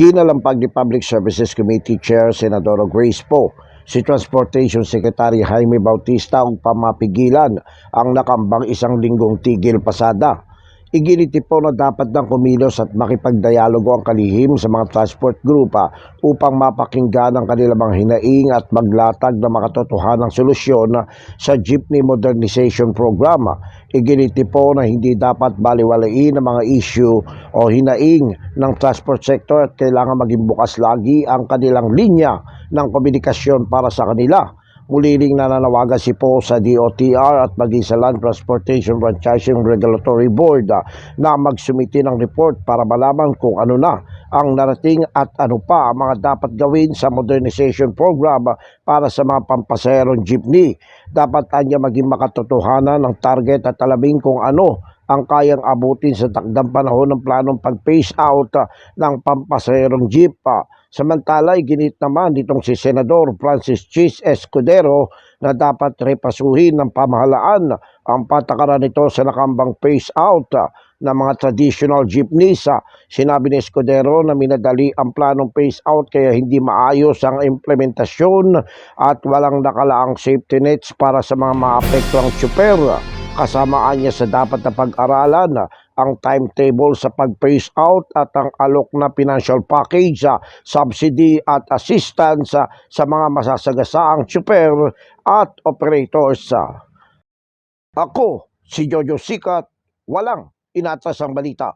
Kinalampag ni Public Services Committee Chair Senador Grace Poe si Transportation Secretary Jaime Bautista ug pamapigilan ang nakambang isang linggong tigil pasada. Iginiti po na dapat ng kumilos at makipagdialogo ang kalihim sa mga transport group ah, upang mapakinggan ang kanilang mga hinaing at maglatag ng makatotohanang solusyon ah, sa Jeepney Modernization Program. Iginiti po na hindi dapat baliwalain ang mga issue o hinaing ng transport sector at kailangan maging bukas lagi ang kanilang linya ng komunikasyon para sa kanila. Muli ring nananawagan si Po sa DOTR at maging sa Land Transportation Franchising Regulatory Board ah, na magsumiti ng report para malaman kung ano na ang narating at ano pa ang mga dapat gawin sa modernization program ah, para sa mga pampasaherong jeepney. Dapat anya maging makatotohanan ng target at alamin kung ano ang kayang abutin sa takdang panahon ng planong pag-phase out ah, ng pampasaherong jeep. ah. Samantala, iginit naman ditong si Senador Francis Chis Escudero na dapat repasuhin ng pamahalaan ang patakaran nito sa nakambang phase out ah, ng mga traditional jeepneys. Sinabi ni Escudero na minadali ang planong phase out kaya hindi maayos ang implementasyon at walang nakalaang safety nets para sa mga maapektuang tsuper. Kasamaan niya sa dapat na pag-aralan ah, ang timetable sa pag-phase out at ang alok na financial package, ah, subsidy at assistance ah, sa mga masasagasaang tsuper at operators. Ako, si Jojo Sikat, walang inatas ang balita.